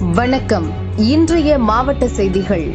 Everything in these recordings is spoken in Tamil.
வணக்கம். இன்றைய மாவட்ட செய்திகள்.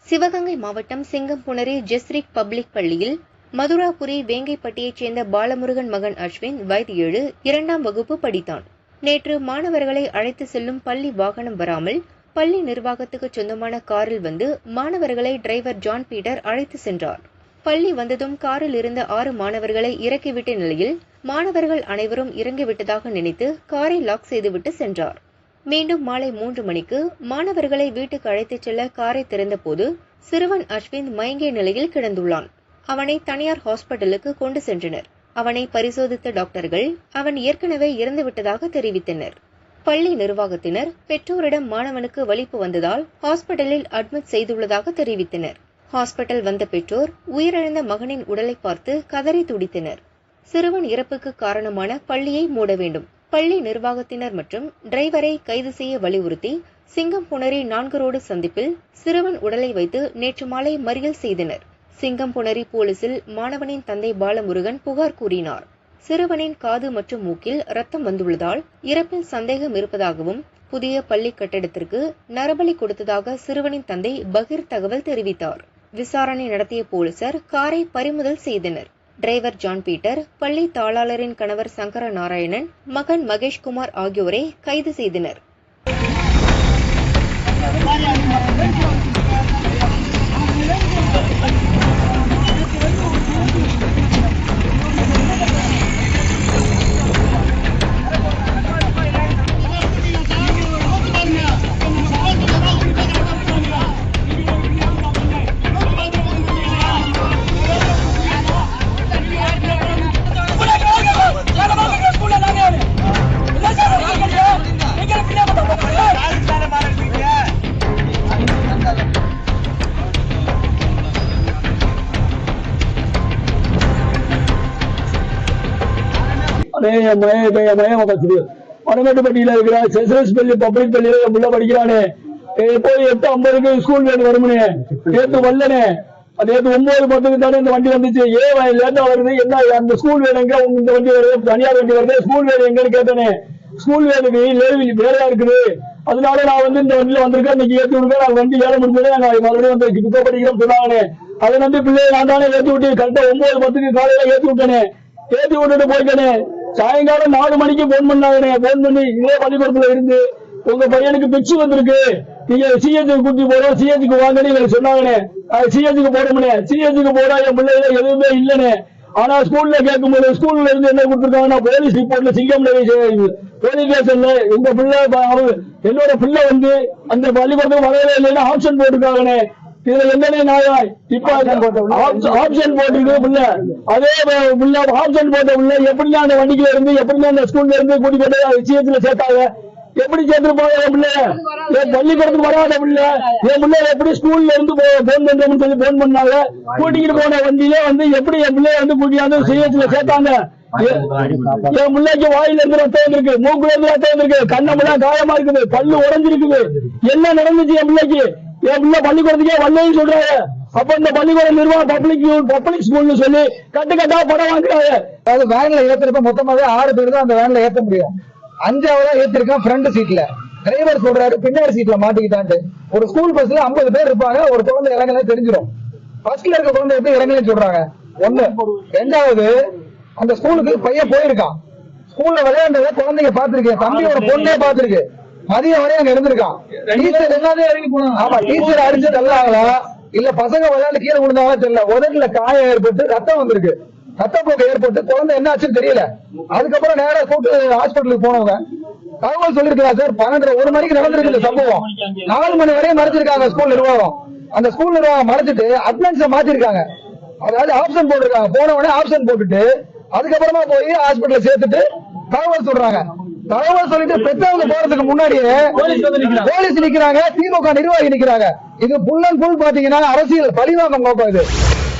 சிவகங்கை மாவட்டம் சிங்கம்புணரி ஜெஸ்ரிக் பப்ளிக் பள்ளியில் மதுராபுரி வேங்கைப்பட்டியைச் சேர்ந்த பாலமுருகன் மகன் அஸ்வின் வயது ஏழு இரண்டாம் வகுப்பு படித்தான். நேற்று மாணவர்களை அழைத்து செல்லும் பள்ளி வாகனம் வராமல் பள்ளி நிர்வாகத்துக்கு சொந்தமான காரில் வந்து மாணவர்களை டிரைவர் ஜான் பீட்டர் அழைத்து சென்றார். பள்ளி வந்ததும் காரில் இருந்த ஆறு மாணவர்களை இறக்கிவிட்ட நிலையில் மாணவர்கள் அனைவரும் இறங்கிவிட்டதாக நினைத்து காரை லாக் செய்துவிட்டு சென்றார். மீண்டும் மாலை மூன்று மணிக்கு மாணவர்களை வீட்டுக்கு அழைத்துச் செல்ல காரை திறந்தபோது சிறுவன் அஸ்வின் மயங்கிய நிலையில் கிடந்துள்ளான். அவனை தனியார் ஹாஸ்பிட்டலுக்கு கொண்டு சென்றனர். அவனை பரிசோதித்த டாக்டர்கள் அவன் ஏற்கனவே இறந்துவிட்டதாக தெரிவித்தனர். பள்ளி நிர்வாகத்தினர் பெற்றோரிடம் மாணவனுக்கு வலிப்பு வந்ததால் ஹாஸ்பிட்டலில் அட்மிட் செய்துள்ளதாக தெரிவித்தனர். ஹாஸ்பிட்டல் வந்த பெற்றோர் உயிரிழந்த மகனின் உடலை பார்த்து கதறி துடித்தனர். சிறுவன் இறப்புக்கு காரணமான பள்ளியை மூட வேண்டும். பள்ளி நிர்வாகத்தினர் மற்றும் டிரைவரை கைது செய்ய வலியுறுத்தி சிங்கம்புணரி நான்கு ரோடு சந்திப்பில் சிறுவன் உடலை வைத்து நேற்று மாலை மறியல் செய்தனர். சிங்கம்புணரி போலீசில் மாணவனின் தந்தை பாலமுருகன் புகார் கூறினார். சிறுவனின் காது மற்றும் மூக்கில் ரத்தம் வந்துள்ளதால் இறப்பில் சந்தேகம் இருப்பதாகவும் புதிய பள்ளி கட்டடத்திற்கு நரபலி கொடுத்ததாக சிறுவனின் தந்தை பகீர் தகவல் தெரிவித்தார். விசாரணை நடத்திய போலீசார் காரை பறிமுதல் செய்தனர். டிரைவர் ஜான் பீட்டர் பள்ளி தாளாளரின் கணவர் சங்கர நாராயணன் மகன் மகேஷ்குமார் ஆகியோரை கைது செய்தனர். மேயம் மய மேய இப்ப என் இருக்கிற செசரஸ் பள்ளி பப்ளிக் பள்ளியில என் பிள்ளை படிக்கிறானே. ஏய், போய் எட்டு ஐம்பதுக்கு ஸ்கூல் வேன் வருமுனே. நேத்து வரலனே. நேத்து ஒன்பது பத்துக்கு தானே இந்த வண்டி வந்துச்சு. ஏன் லேட்டா வருது. என்ன அந்த ஸ்கூல் வேன் எங்க? இந்த வண்டி வருது. தனியார் வண்டி வருது. ஸ்கூல் வேன் எங்கன்னு கேட்டேனே. ஸ்கூல் வேனுக்கு லேவி வேலையா இருக்குது. அதனால நான் வந்து இந்த வண்டியில வந்திருக்கேன். இன்னைக்கு ஏத்தி விடுங்க. நான் வண்டி வேலை முடிஞ்சதே நான் மறுபடியும் வந்து பிக்கப் படிக்கிறேன் சொன்னாங்கண்ணே அதை நம்பி பிள்ளைய நான் தானே ஏத்தி விட்டு கரெக்டா ஒன்பது பத்துக்கு காலையில ஏத்தி விட்டேனே. ஏற்றி விட்டுட்டு போயிட்டேனே. சாயங்காலம் நாலு மணிக்கு போன் பண்ணாங்க போன் பண்ணி இதே பள்ளிக்கூடத்துல இருந்து உங்க பையனுக்கு பிச்சு வந்திருக்கு. நீங்க சிஹெச்சுக்கு கூட்டி போறோம் சிஹெச்சுக்கு வாங்கன்னு எங்களுக்கு சொன்னாங்கண்ணே. சிஹெச்சுக்கு போறோம்னே சிஹெச்சுக்கு போறா என் பிள்ளைல எதுவுமே இல்லனே ஆனா ஸ்கூல்ல கேட்கும் போது ஸ்கூல்ல இருந்து என்ன கொடுத்துருக்காங்கன்னா போலீஸ் ரிப்போர்ட்ல சிங்கம் போலீஸ் ஸ்டேஷன்ல உங்க பிள்ளை என்னோட பிள்ளை வந்து அந்த பள்ளிக்கூடத்துக்கு வரவே இல்லைன்னு ஆப்ஷன் போட்டிருக்காங்கண்ணே. இதுல நாயாய் இப்ப ஆப்ஷன் போட்டிருக்கு பிள்ளை அதே பிள்ளை ஆப்ஷன் போட்ட பிள்ளை எப்படின்னா அந்த வண்டிக்குள்ள இருந்து எப்படின்னா அந்த ஸ்கூல்ல இருந்து கூட்டி போட்டு விஷயத்துல சேர்த்தாங்க? எப்படி சேர்த்துருப்பாங்க என் பிள்ளைய என் பள்ளிக்கூடத்துக்கு வராத பிள்ளை. என் பிள்ளை எப்படி ஸ்கூல்ல இருந்து போன் பண்றோம்னு சொல்லி போன் பண்ணாங்க. கூட்டிக்கிட்டு போன வண்டியில வந்து எப்படி என் பிள்ளைய வந்து கூட்டியாந்து சிஎஸ்ல சேர்த்தாங்க? என் என் பிள்ளைக்கு வாயில இருந்து ரத்தம் வந்திருக்கு மூக்குல இருந்து ரத்தம் வந்திருக்கு கண்ணமெல்லாம் காயமா இருக்குது பல்லு உடைஞ்சிருக்குது. என்ன நடந்துச்சு என் பிள்ளைக்கு? எப்படின்னா பள்ளிக்கூடத்துக்கே வரலன்னு சொல்றாரு அப்ப இந்த பள்ளிக்கூட நிர்வாகம் பப்ளிக் பப்ளிக் ஸ்கூல்னு சொல்லி கட்டு கட்டா படம் வாங்குறாங்க. அதாவது வேன்ல ஏத்துறப்ப மொத்தமாவே ஆறு பேர் தான் அந்த வேன்ல ஏத்த முடியும். அஞ்சாவதா ஏத்திருக்கான் ஃப்ரண்ட் சீட்ல டிரைவர் சொல்றாரு பின்னாடி சீட்ல மாட்டிக்கிட்டான்ட்டு. ஒரு ஸ்கூல் பஸ்ல 50 பேர் இருப்பாங்க ஒரு குழந்தை இறங்கல தெரிஞ்சிடும். ஃபர்ஸ்ட்ல இருக்க குழந்தை எப்படி இறங்கலன்னு சொல்றாங்க? ஒண்ணு. ரெண்டாவது அந்த ஸ்கூலுக்கு பையன் போயிருக்கான். ஸ்கூல்ல விளையாண்டத குழந்தைங்க பாத்திருக்கேன் தம்பியோட பொண்ணே பாத்திருக்கு மதியம் வரையும் அங்க இருந்திருக்கான். டீச்சர் எல்லாத்தையும் இறங்கி போனாங்க. ஆமா டீச்சர் அடிச்சு தள்ளாங்களா? இல்ல பசங்க விளையாண்டு கீழே விழுந்தாங்களா தெரியல. உதட்டுல காயம் ஏற்பட்டு ரத்தம் வந்திருக்கு. ரத்தப்போக்கு ஏற்பட்டு குழந்தை என்ன ஆச்சுன்னு தெரியல. அதுக்கப்புறம் நேரா கூட்டு ஹாஸ்பிட்டலுக்கு போனவங்க. தகவல் சொல்லிருக்கலாம் சார் பன்னெண்டு ஒரு மணிக்கு நடந்திருக்கு இந்த சம்பவம். நாலு மணி வரையும் மறைச்சிருக்காங்க ஸ்கூல் நிர்வாகம். அந்த ஸ்கூல் நிர்வாகம் மறைச்சிட்டு அட்னன்ஸ மாத்திருக்காங்க. அதாவது ஆப்ஷன் போட்டிருக்காங்க. போன உடனே ஆப்ஷன் போட்டுட்டு அதுக்கப்புறமா போய் ஹாஸ்பிட்டல் சேர்த்துட்டு தகவல் சொல்றாங்க. தகவல் சொல்லிட்டு பெற்றவங்க போறதுக்கு முன்னாடியே போலீஸ் நிக்கிறாங்க. திமுக நிர்வாகி நிக்கிறாங்க. இது புல் அண்ட் புல் பாத்தீங்கன்னா அரசியல் பழிவாங்கம் நோக்கம் இது.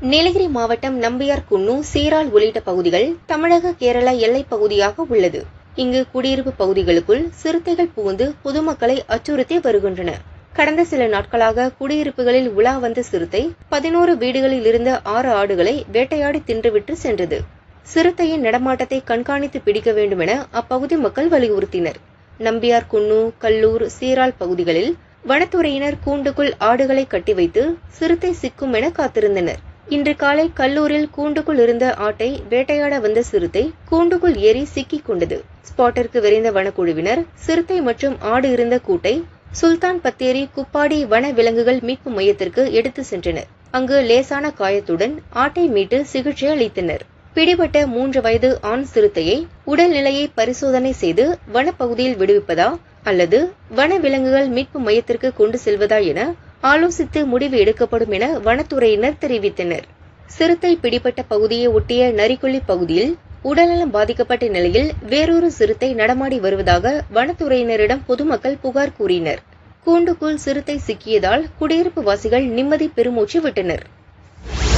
நீலகிரி மாவட்டம் நம்பியார் குன்னு சீரால் உள்ளிட்ட பகுதிகள் தமிழக கேரள எல்லைப் பகுதியாக உள்ளது. இங்கு குடியிருப்பு பகுதிகளுக்குள் சிறுத்தைகள் புகுந்து பொதுமக்களை அச்சுறுத்தி வருகின்றன. கடந்த சில நாட்களாக குடியிருப்புகளில் உலா வந்த சிறுத்தை பதினோரு வீடுகளில் இருந்த ஆறு ஆடுகளை வேட்டையாடி தின்றுவிட்டு சென்றது. சிறுத்தையின் நடமாட்டத்தை கண்காணித்து பிடிக்க வேண்டும் என அப்பகுதி மக்கள் வலியுறுத்தினர். நம்பியார் குன்னு கல்லூர் சீரால் பகுதிகளில் வனத்துறையினர் கூண்டுக்குள் ஆடுகளை கட்டி வைத்து சிறுத்தை சிக்கும் என காத்திருந்தனர். இன்று காலை கல்லூரில் கூண்டுக்குள் இருந்த ஆட்டை வேட்டையாட வந்த சிறுத்தை கூண்டுக்குள் ஏறி சிக்கிக் கொண்டது. ஸ்பாட்டிற்கு விரைந்த வனக்குழுவினர் சிறுத்தை மற்றும் ஆடு இருந்த கூட்டை சுல்தான் பத்தேரி குப்பாடி வன விலங்குகள் மீட்பு மையத்திற்கு எடுத்து சென்றனர். அங்கு லேசான காயத்துடன் ஆட்டை மீட்டு சிகிச்சை அளித்தனர். பிடிபட்ட மூன்று வயது ஆண் சிறுத்தையை உடல்நிலையை பரிசோதனை செய்து வனப்பகுதியில் விடுவிப்பதா அல்லது வன விலங்குகள் மீட்பு மையத்திற்கு கொண்டு செல்வதா என ஆலோசித்து முடிவு எடுக்கப்படும் என வனத்துறையினர் தெரிவித்தனர். சிறுத்தை பிடிபட்ட பகுதியை ஒட்டிய நரிக்குள்ளி பகுதியில் உடல்நலம் பாதிக்கப்பட்ட நிலையில் வேறொரு சிறுத்தை நடமாடி வருவதாக வனத்துறையினரிடம் பொதுமக்கள் புகார் கூறினர். கூண்டுக்குள் சிறுத்தை சிக்கியதால் குடியிருப்பு வாசிகள் நிம்மதி பெருமூச்சு விட்டனர்.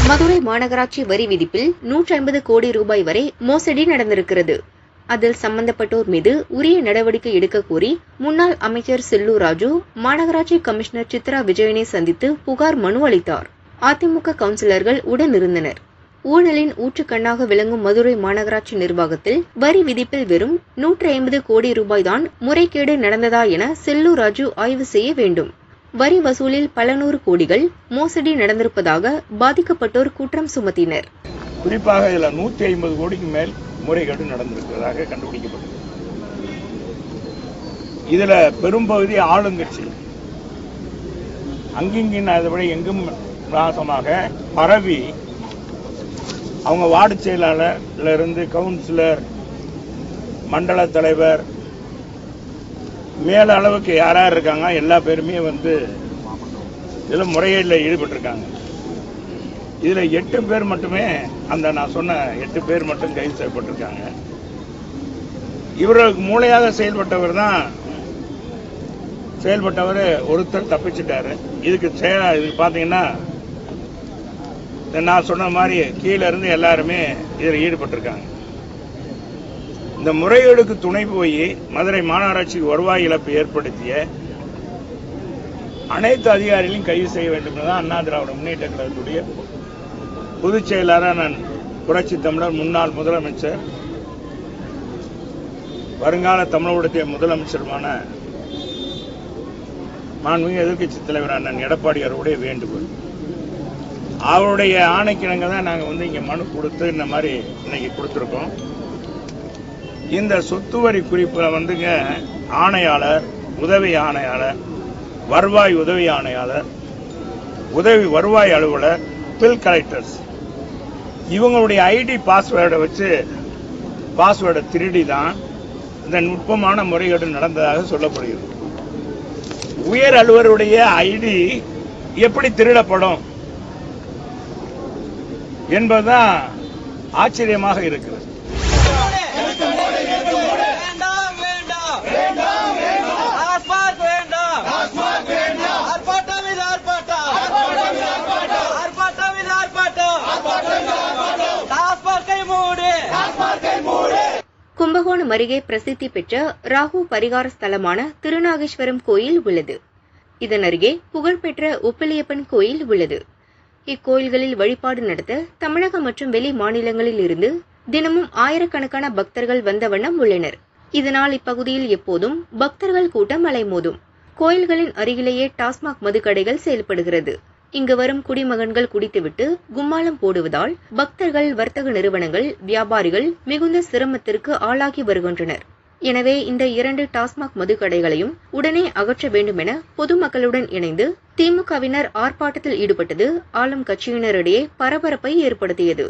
மதுரை மாநகராட்சி வரி விதிப்பில் நூற்றி ஐம்பது கோடி ரூபாய் வரை மோசடி நடந்திருக்கிறது. அதில் சம்பந்தப்பட்டோர் மீது உரிய நடவடிக்கை எடுக்க கோரி முன்னாள் அமைச்சர் செல்லூர் ராஜு மாநகராட்சி கமிஷனர் சித்ரா விஜயனை சந்தித்து புகார் மனு அளித்தார். அதிமுக கவுன்சிலர்கள் உடன் இருந்தனர். ஊழலின் ஊற்றுக்கண்ணாக விளங்கும் மதுரை மாநகராட்சி நிர்வாகத்தில் வரி விதிப்பில் வெறும் நூற்றி ஐம்பது கோடி ரூபாய்தான் முறைகேடு நடந்ததா என செல்லூர் ராஜு ஆய்வு செய்ய வேண்டும். வரி வசூலில் பல நூறு கோடிகள் மோசடி நடந்திருப்பதாக பாதிக்கப்பட்டோர் குற்றம் சுமத்தினர். குறிப்பாக இதில் நூத்தி ஐம்பது கோடிக்கு மேல் முறைகேடு நடந்திருக்கிறதாக கண்டுபிடிக்கப்பட்டது. இதுல பெரும்பகுதி ஆளுங்கட்சி அங்கிங்கின் அதை எங்கும் நாசமாக பரவி அவங்க வார்டு செயலாளர்ல இருந்து கவுன்சிலர் மண்டல தலைவர் மேல அளவுக்கு யார் யார் இருக்காங்க எல்லா பேருமே வந்து இதுல முறைகேட்டில் ஈடுபட்டிருக்காங்க. இதுல எட்டு பேர் மட்டுமே அந்த நான் சொன்ன எட்டு பேர் மட்டும் கைது செய்யப்பட்டிருக்காங்க. இவர்களுக்கு மூளையாக செயல்பட்டவர் தான் செயல்பட்டவர் ஒருத்தர் தப்பிச்சிட்டாரு. இதுக்கு செயல் இதுக்கு பாத்தீங்கன்னா நான் சொன்ன மாதிரி கீழே இருந்து எல்லாருமே இதில் ஈடுபட்டிருக்காங்க. இந்த முறைகேடுக்கு துணை போய் மதுரை மாநகராட்சிக்கு வருவாய் இழப்பு ஏற்படுத்திய அனைத்து அதிகாரிகளையும் கைது செய்ய வேண்டும் என்றுதான் அண்ணா திராவிட முன்னேற்ற கழகத்துடைய பொதுச் செயலாளர் நான் புரட்சி தமிழர் முன்னாள் முதலமைச்சர் வருங்கால தமிழகத்துடைய முதலமைச்சருமான மாண்புமிகு எதிர்க்கட்சி தலைவர் அண்ணன் எடப்பாடியாருடைய வேண்டுகோள். அவருடைய ஆணைக்கிணங்க தான் நாங்கள் வந்து இங்கே மனு கொடுத்து இந்த மாதிரி இன்னைக்கு கொடுத்துருக்கோம். இந்த சொத்து வரி குறிப்பில் வந்துங்க ஆணையாளர் உதவி ஆணையாளர் வருவாய் உதவி ஆணையாளர் உதவி வருவாய் அலுவலர் பில் கலெக்டர்ஸ் இவங்களுடைய ஐடி பாஸ்வேர்டை வச்சு பாஸ்வேர்டை திருடி தான் இந்த நுட்பமான முறைகேடு நடந்ததாக சொல்லப்படுகிறது. உயர் அலுவலருடைய ஐடி எப்படி திருடப்படும் என்பதுதான் ஆச்சரியமாக இருக்கிறது வேண்டாம் வேண்டாம் டாஸ்மாக் வேண்டாம் ஆர்ப்பாட்டம் இது ஆர்ப்பாட்டம் ஆர்ப்பாட்டம் இது ஆர்ப்பாட்டம் டாஸ்மாக்கை மூடு கும்பகோணம் அருகே பிரசித்தி பெற்ற ராகு பரிகார ஸ்தலமான திருநாகேஸ்வரம் கோயில் உள்ளது. இதன் அருகே புகழ்பெற்ற உப்பிலியப்பன் கோயில் உள்ளது. இக்கோயில்களில் வழிபாடு நடத்த தமிழகம் மற்றும் வெளி மாநிலங்களில் இருந்து தினமும் ஆயிரக்கணக்கான பக்தர்கள் வந்த வண்ணம் உள்ளனர். இதனால் இப்பகுதியில் எப்போதும் பக்தர்கள் கூட்டம் அலைமோதும். கோயில்களின் அருகிலேயே டாஸ்மாக் மதுக்கடைகள் செயல்படுகிறது. இங்கு வரும் குடிமகன்கள் குடித்துவிட்டு கும்மாளம் போடுவதால் பக்தர்கள் வர்த்தக நிறுவனங்கள் வியாபாரிகள் மிகுந்த சிரமத்திற்கு ஆளாகி வருகின்றனர். எனவே இந்த இரண்டு டாஸ்மாக் மதுக்கடைகளையும் உடனே அகற்ற வேண்டும் என பொதுமக்களுடன் இணைந்து திமுகவினர் ஆர்ப்பாட்டத்தில் ஈடுபட்டது ஆளும் கட்சியினரிடையே பரபரப்பை ஏற்படுத்தியது.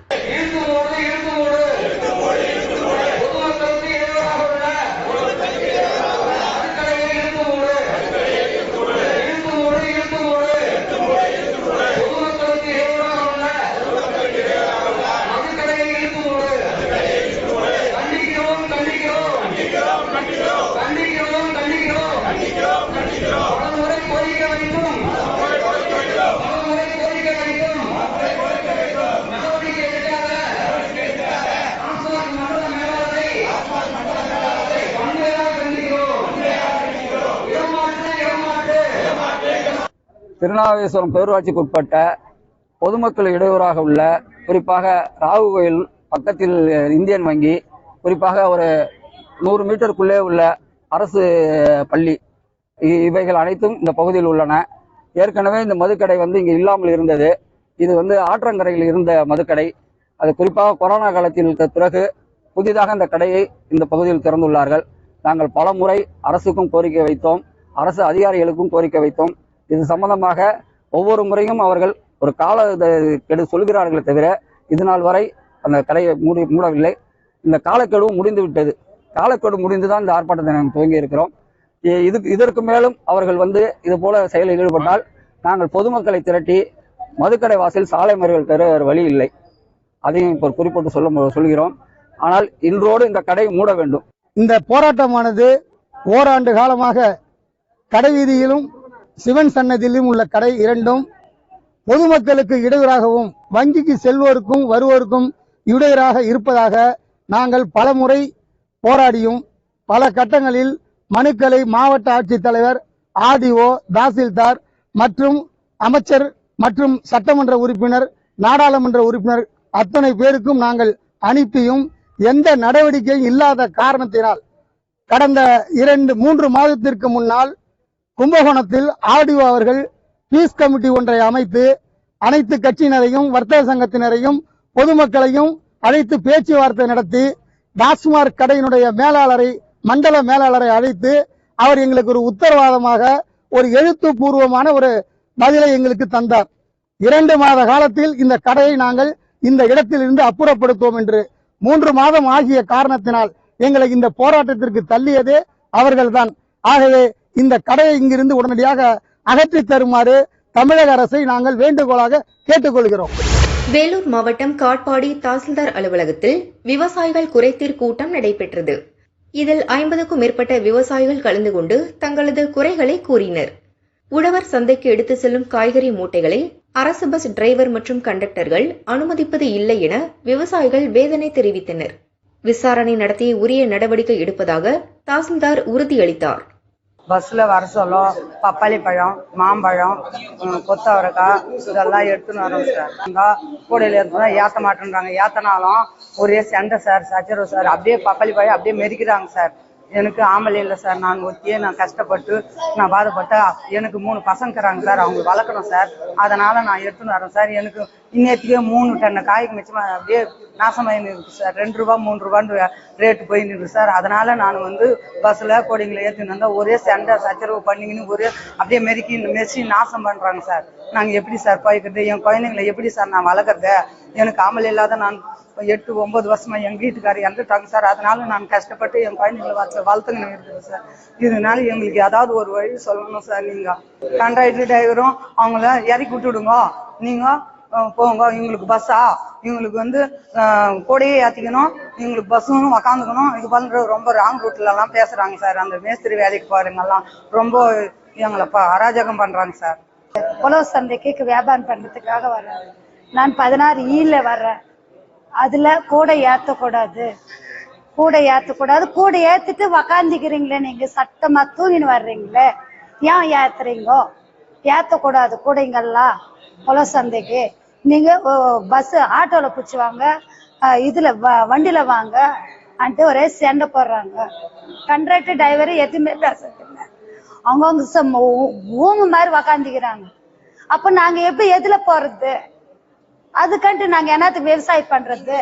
திருநாகேஸ்வரம் பேரூராட்சிக்கு உட்பட்ட பொதுமக்கள் இடையூறாக உள்ள குறிப்பாக ராகு கோயில் பக்கத்தில் இந்தியன் வங்கி குறிப்பாக ஒரு நூறு மீட்டருக்குள்ளே உள்ள அரசு பள்ளி. இ- இவைகள் அனைத்தும் இந்த பகுதியில் உள்ளன. ஏற்கனவே இந்த மதுக்கடை வந்து இங்கே இல்லாமல் இருந்தது. இது வந்து ஆற்றங்கரையில் இருந்த மதுக்கடை. அது குறிப்பாக கொரோனா காலத்தில் பிறகு புதிதாக இந்த கடையை இந்த பகுதியில் திறந்துள்ளார்கள். நாங்கள் பல முறை அரசுக்கும் கோரிக்கை வைத்தோம். அரசு அதிகாரிகளுக்கும் கோரிக்கை வைத்தோம். இது சம்பந்தமாக ஒவ்வொரு முறையும் அவர்கள் ஒரு கால கெடு சொல்கிறார்களே தவிர இது நாள் வரை அந்த கடையை மூடி மூடவில்லை. இந்த காலக்கெடு முடிந்து விட்டது. காலக்கெடு முடிந்துதான் இந்த ஆர்ப்பாட்டத்தை நாங்கள் துவங்கி இருக்கிறோம். இது இதற்கு மேலும் அவர்கள் வந்து இது போல செயலில் ஈடுபட்டால் நாங்கள் பொதுமக்களை திரட்டி மதுக்கடை வாசல் சாலை மறியல் தர வழி இல்லை. அதையும் இப்போ குறிப்பிட்டு சொல்ல சொல்கிறோம். ஆனால் இன்றோடு இந்த கடை மூட வேண்டும். இந்த போராட்டமானது ஓராண்டு காலமாக கடை வீதியிலும் சிவன் சன்னதியிலும் உள்ள கடை இரண்டும் பொதுமக்களுக்கு இடையூறாகவும் வங்கிக்கு செல்வோருக்கும் வருவோருக்கும் இடையூறாக இருப்பதாக நாங்கள் பலமுறை போராடியும் பல கட்டங்களில் மனுக்களை மாவட்ட ஆட்சித்தலைவர் ஆர்டிஓ தாசில்தார் மற்றும் அமைச்சர் மற்றும் சட்டமன்ற உறுப்பினர் நாடாளுமன்ற உறுப்பினர் அத்தனை பேருக்கும் நாங்கள் அனுப்பியும் எந்த நடவடிக்கை இல்லாத காரணத்தினால் கடந்த இரண்டு மூன்று மாதத்திற்கு முன்னால் கும்பகோணத்தில் ஆர்டிஓ அவர்கள் பீஸ் கமிட்டி ஒன்றை அமைத்து அனைத்து கட்சியினரையும் வர்த்தக சங்கத்தினரையும் பொதுமக்களையும் அழைத்து பேச்சுவார்த்தை நடத்தி டாஸ்மார்க் கடையினுடைய மேலாளரை மண்டல மேலாளரை அழைத்து அவர் எங்களுக்கு ஒரு உத்தரவாதமாக ஒரு எழுத்துப்பூர்வமான ஒரு பதிலை எங்களுக்கு தந்தார். இரண்டு மாத காலத்தில் இந்த கடையை நாங்கள் இந்த இடத்திலிருந்து அப்புறப்படுத்துவோம் என்று மூன்று மாதம் ஆகிய காரணத்தினால் எங்களை இந்த போராட்டத்திற்கு தள்ளியதே அவர்கள்தான். ஆகவே இந்த கடையை இங்கிருந்து உடனடியாக அகற்றித் தருமாறு தமிழக அரசை நாங்கள் வேண்டுகோளாக கேட்டுக்கொள்கிறோம். வேலூர் மாவட்டம் காட்பாடி தாசில்தார் அலுவலகத்தில் விவசாயிகள் குறைத்தீர் கூட்டம் நடைபெற்றது. இதில் ஐம்பதுக்கும் மேற்பட்ட விவசாயிகள் கலந்து கொண்டு தங்களது குறைகளை கூறினர். உழவர் சந்தைக்கு எடுத்து செல்லும் காய்கறி மூட்டைகளை அரசு பஸ் டிரைவர் மற்றும் கண்டக்டர்கள் அனுமதிப்பது இல்லை என விவசாயிகள் வேதனை தெரிவித்தனர். விசாரணை நடத்தி உரிய நடவடிக்கை எடுப்பதாக தாசில்தார் உறுதியளித்தார். பஸ்ஸில் வர சொல்லும். பப்பாளி பழம் மாம்பழம் கொத்தவரக்காய் இதெல்லாம் எடுத்துன்னு வரோம் சார். இங்கே கூடையில் எடுத்துனா ஏற்ற மாட்டேன்றாங்க. ஏத்தனாலும் ஒரே சண்டை சார் சச்சரவு சார். அப்படியே பப்பாளி பழம் அப்படியே மெதிக்கிறாங்க சார். எனக்கு ஆம்பளை இல்லை சார். நான் ஒத்தியே நான் கஷ்டப்பட்டு நான் பாதப்பட்ட எனக்கு மூணு பசங்க இருக்கிறாங்க சார். அவங்க வளர்க்கணும் சார். அதனால நான் எடுத்துன்னு வரேன் சார். எனக்கு இன்னத்துக்கே மூணு டன்னு காய்க்கு மிச்சமாக அப்படியே நாசமாயின்னு இருக்கு சார். ரெண்டு ரூபா மூணு ரூபான்னு ரேட்டு போயின்னு இருக்குது சார். அதனால நான் வந்து பஸ்ஸில் கோடிங்களை ஏற்றின்னு வந்தால் ஒரே சண்டை சச்சரவு பண்ணிக்கின்னு ஒரே அப்படியே மெருக்கி மெரிச்சி நாசம் பண்ணுறாங்க சார். நாங்கள் எப்படி சார் போய்க்கிறது? என் குழந்தைங்களை எப்படி சார் நான் வளர்க்குறது? எனக்கு ஆமல் இல்லாத நான் எட்டு ஒன்பது வருஷமா எங்க வீட்டுக்காரர் இறந்துட்டாங்க சார். அதனால நான் கஷ்டப்பட்டு என் குழந்தைங்களை வளர்த்து வளர்த்துங்கன்னு இருக்கிறேன் சார். இதனால எங்களுக்கு ஏதாவது ஒரு வழி சொல்லணும் சார் நீங்க. கண்ட்ராக்டர் டிரைவரும் அவங்கள இறக்கி விட்டுடுங்க. நீங்க போங்க. இவங்களுக்கு பஸ்ஸா இவங்களுக்கு வந்து கொடையே கூடையே இவங்களுக்கு பஸ்ஸும் உக்காந்துக்கணும். இது பண்ற ரொம்ப ராங் ரூட்ல எல்லாம் பேசுறாங்க சார். அந்த மேஸ்திரி வேலைக்கு போறவங்க ரொம்ப எங்களை ப- அராஜகம் பண்றாங்க சார். உழவு சந்தைக்கு வியாபாரம் பண்றதுக்காக வர்றேன் நான் பதினாறு ஈல வர்றேன். அதுல கூடை ஏத்தக்கூடாது கூடை ஏத்தக்கூடாது கூட ஏத்துட்டு உக்காந்துக்கிறீங்களே நீங்க சட்டமா தூங்கின்னு வர்றீங்களே. ஏன் ஏத்துறீங்க? ஏத்தக்கூடாது கூடைங்கெல்லாம் உழவு சந்தைக்கு. நீங்க பஸ் ஆட்டோல பிடிச்சி வாங்க இதுல வ- வண்டியில வாங்க அன்ட்டு ஒரே சண்டை போடுறாங்க. கண்ட்ராக்டர் டிரைவர் எதுவுமே பேசுறதில்லை அவங்கவுங்க ஊங்க மாதிரி உக்காந்துக்கிறாங்க. அப்ப நாங்க எப்படி எதுல போறது? அதுக்கண்டு நாங்க என்னத்துக்கு விவசாயம் பண்றது?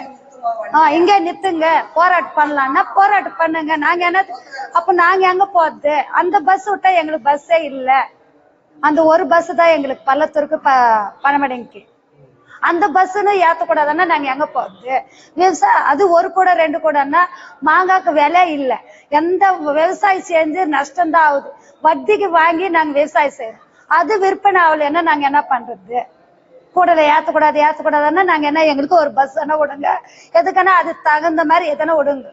ஆஹ் இங்க நித்துங்க போராட்டம் பண்ணலாம்னா போராட்டம் பண்ணுங்க. நாங்க என்ன அப்ப நாங்க எங்க போறது? அந்த பஸ் விட்டா எங்களுக்கு பஸ்ஸே இல்ல. அந்த ஒரு பஸ் தான் எங்களுக்கு பள்ளத்தூருக்கு ப பனமடைக்கு. அந்த பஸ்ஸுன்னு ஏத்தக்கூடாதுன்னா நாங்க எங்க போறது? விவசாயம் அது ஒரு கூட ரெண்டு கூடன்னா மாங்காய்க்கு விலை இல்ல. எந்த விவசாயம் செஞ்சு நஷ்டம் தான் ஆகுது. வட்டிக்கு வாங்கி நாங்க விவசாயம் செய்யறோம் அது விற்பனை ஆகலைன்னா நாங்க என்ன பண்றது? கூடல ஏத்தக்கூடாது ஏத்தக்கூடாதுன்னா நாங்க என்ன எங்களுக்கு ஒரு பஸ் என்ன விடுங்க. எதுக்குன்னா அது தகுந்த மாதிரி எதனா விடுங்க.